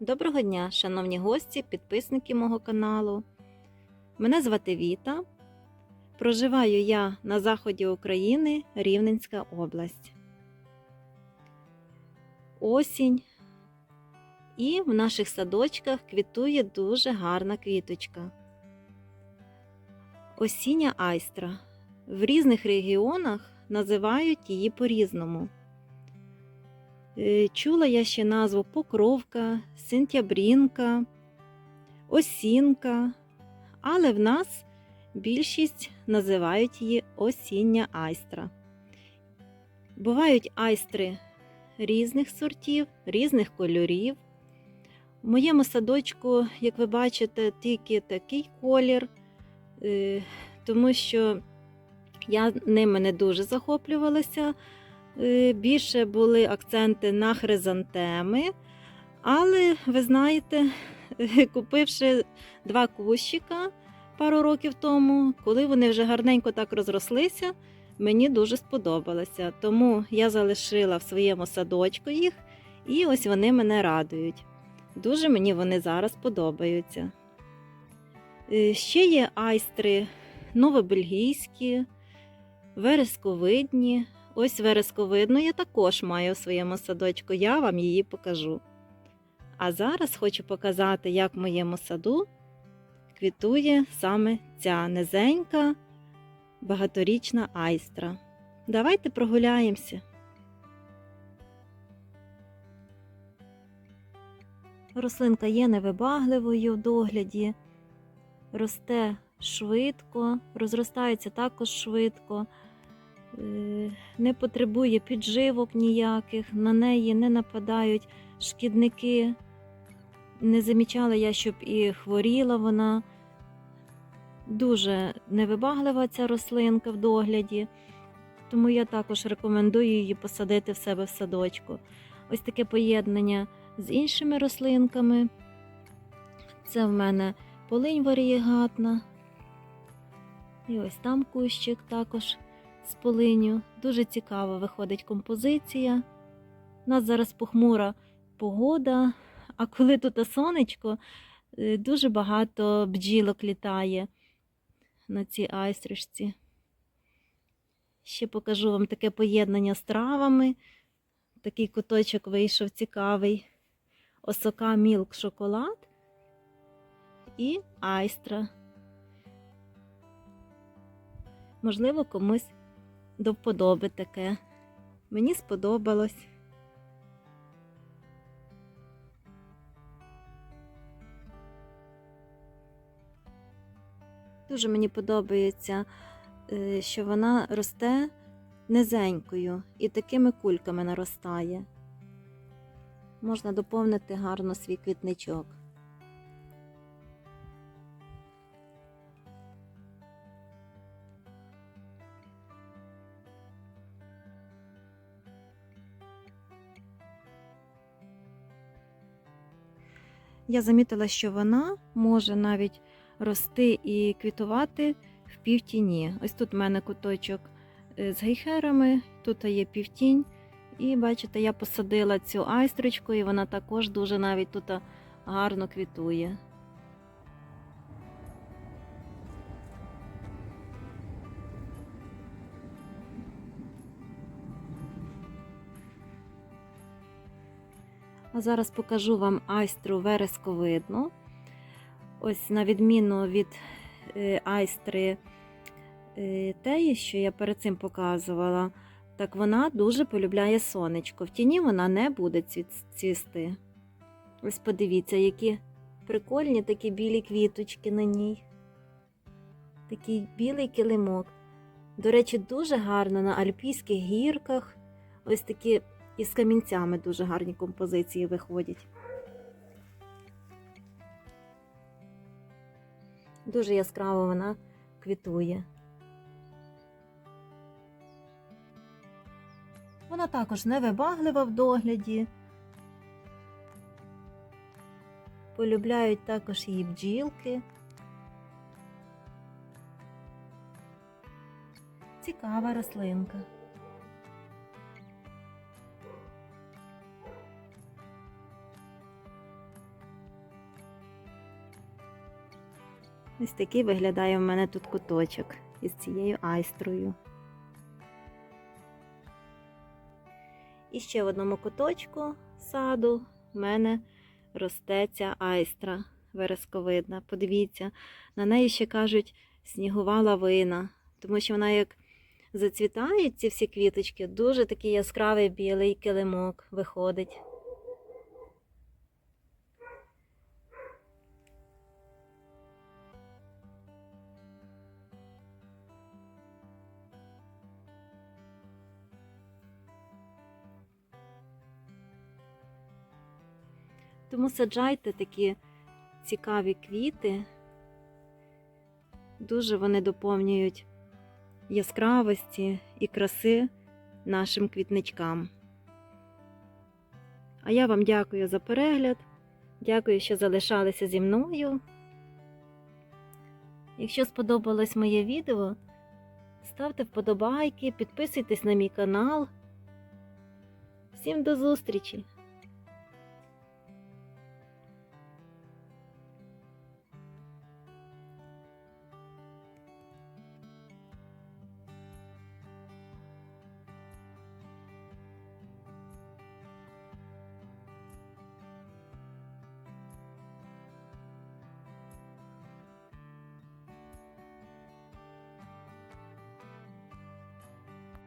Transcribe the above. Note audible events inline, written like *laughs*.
Доброго дня, шановні гості, підписники мого каналу. Мене звати Віта. Проживаю я на заході України, Рівненська область. Осінь. І в наших садочках квітує дуже гарна квіточка. Осіння айстра. В різних регіонах називають її по-різному. Е, Чула я ще назву Покровка, Сентябрінка, Осінка, але в нас більшість називають її осіння айстра. Бувають айстри різних сортів, різних кольорів. В моєму садочку, як ви бачите, тільки такий колір, е, тому що я ними не дуже захоплювалася. Е, Більше були акценти на хризантеми. Але ви знаєте, *laughs* купивши два кущика пару років тому, коли вони вже гарненько так розрослися, мені дуже сподобалося. Тому я залишила в своєму садочку їх, і ось вони мене радують. Дуже мені вони зараз подобаються. Е, Ще є айстри новобельгійські, вересковидні. Ось вересковидну я також маю в своєму садочку, я вам її покажу. А зараз хочу показати, як в моєму саду квітує саме ця низенька багаторічна айстра. Давайте прогуляємося. Рослинка є невибагливою в догляді, росте швидко, розростається також швидко. Е, не потребує підживок ніяких, на неї не нападають шкідники. Не замічала я, щоб і хворіла вона. Дуже невибаглива ця рослинка в догляді, тому я також рекомендую її посадити в себе в садочку. Ось таке поєднання з іншими рослинками. Це в мене полинь варієгатна. І ось там кущик також з полиню. Дуже цікава виходить композиція. У нас зараз похмура погода, а коли тут сонечко, е, дуже багато бджілок літає на цій айстришці. Ще покажу вам таке поєднання з травами. Такий куточок вийшов цікавий. Осока мілк шоколад і айстра. Можливо, комусь до вподоби таке. Мені сподобалось. Дуже мені подобається, е, що вона росте низенькою і такими кульками наростає. Можна доповнити гарно свій квітничок. Я замітила, що вона може навіть рости і квітувати в півтіні. Ось тут в мене куточок е, з гейхерами, тут є півтінь. І бачите, я посадила цю айстрочку, і вона також дуже навіть тут гарно квітує. А зараз покажу вам айстру вересковидну. Ось на відміну від е, айстри е, теї, що я перед цим показувала, так вона дуже полюбляє сонечко. В тіні вона не буде цвісти. Ось подивіться, які прикольні такі білі квіточки на ній. Такий білий килимок. До речі, дуже гарно на альпійських гірках. Ось такі із камінцями дуже гарні композиції виходять. Дуже яскраво вона квітує. Вона також невибаглива в догляді. Полюбляють також її бджілки. Цікава рослинка. Ось такий виглядає в мене тут куточок із цією айстрою. І ще в одному куточку саду в мене росте ця айстра вересковидна. Подивіться, на неї ще кажуть снігова лавина, тому що вона як зацвітають ці всі квіточки, дуже такий яскравий білий килимок виходить. Тому саджайте такі цікаві квіти. Дуже вони доповнюють яскравості і краси нашим квітничкам. А я вам дякую за перегляд. Дякую, що залишалися зі мною. Якщо сподобалось моє відео, ставте вподобайки, підписуйтесь на мій канал. Всім до зустрічі!